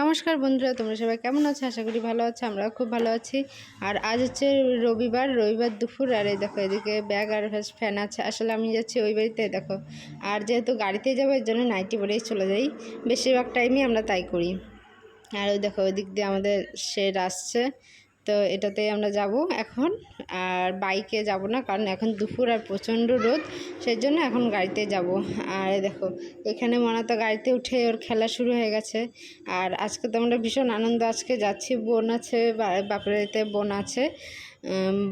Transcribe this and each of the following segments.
নমস্কার বন্ধুরা, তোমরা সবাই কেমন আছো? আশা করি ভালো আছো, আমরাও খুব ভালো আছি। আর আজ হচ্ছে রবিবার রবিবার দুপুর, আর এই দেখো এদিকে ব্যাগ আর ফ্যান আছে। আসলে আমি যাচ্ছি ওই বাড়িতে দেখো। আর যেহেতু গাড়িতে যাব, এর জন্য নাইটি পরেই চলে যাই। বেশিরভাগ টাইমই আমরা তাই করি। আর ওই দেখো ওই দিক দিয়ে আমাদের শেড আসছে। তো এটাতে আমরা যাব এখন, আর বাইকে যাব না, কারণ এখন দুপুর আর প্রচণ্ড রোদ সেই জন্য এখন গাড়িতে যাব। আর দেখো, এখানে মনে তো গাড়িতে উঠে ওর খেলা শুরু হয়ে গেছে। আর আজকে তো আমরা ভীষণ আনন্দ, আজকে যাচ্ছি, বোন আছে, বা- বাপের বাড়িতে বোন আছে।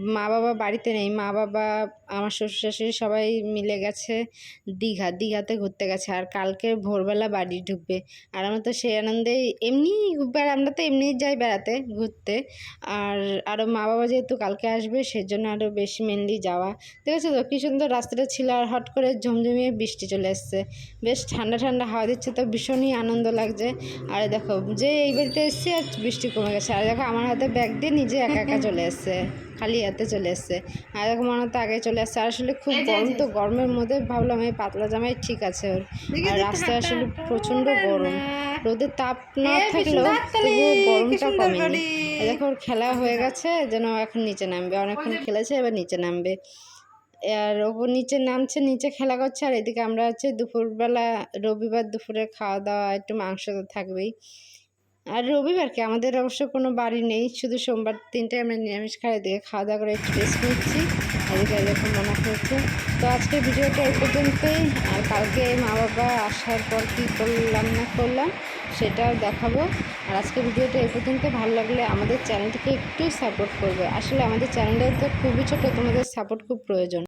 মা বাবা বাড়িতে নেই। মা বাবা আমার শ্বশুর শাশুড়ি সবাই মিলে গেছে দীঘা। দীঘাতে ঘুরতে গেছে। আর কালকে ভোরবেলা বাড়ি ঢুকবে। আর আমরা তো সেই আনন্দে এমনি বেড়া- আমরা তো এমনি যাই বেড়াতে, ঘুরতে। আর আরও মা বাবা যেহেতু কালকে আসবে, সেজন্য আরও বেশি মেনলি যাওয়া। দেখেছ তো? কী সুন্দর রাস্তাটা ছিল। আর হট করে ঝমঝমিয়ে বৃষ্টি চলে এসছে। বেশ ঠান্ডা ঠান্ডা হাওয়া দিচ্ছে তো। ভীষণই আনন্দ লাগছে। আর দেখো, যে এই বাড়িতে এসছে আর বৃষ্টি কমে গেছে। আর দেখো, আমার হাতে ব্যাগ দিয়ে নিজে একা একা চলে এসছে। খালি হাতে চলে এসছে। আর দেখো মনে হতো আগে চলে আসছে আর আসলে খুব গরম তো গরমের মধ্যে ভাবলাম এই পাতলা জামাই ঠিক আছে ওর। আর রাস্তায় আসলে প্রচণ্ড গরম। রোদের তাপ না থাকলেও তবুও গরমটা কমেনি। দেখো ওর খেলা হয়ে গেছে যেন এখন নিচে নামবে। অনেকক্ষণ খেলেছে এবার নিচে নামবে। আর ওপর নিচে নামছে নিচে খেলা করছে আর এদিকে আমরা হচ্ছে দুপুরবেলা রবিবার দুপুরে খাওয়া দাওয়া একটু মাংস তো থাকবেই। আর রবিবার কি? আমাদের অবশ্য কোনো বাড়ি নেই, শুধু সোমবার তিনটে আমরা নিরামিষ খাই দিয়ে খাওয়া দাওয়া করে একটু রেস্ট নিচ্ছি এদিকে এরকম মনে হচ্ছে তো আজকে ভিডিওটা এই পর্যন্তই, আর কালকে মা বাবা আসার পর কী করলাম, না করলাম, সেটাও দেখাবো। আর আজকে ভিডিওটা এই পর্যন্ত ভালো লাগলে আমাদের চ্যানেলটিকে একটু সাপোর্ট করবে। আসলে আমাদের চ্যানেলটা তো খুবই ছোটো, তোমাদের সাপোর্ট খুব প্রয়োজন।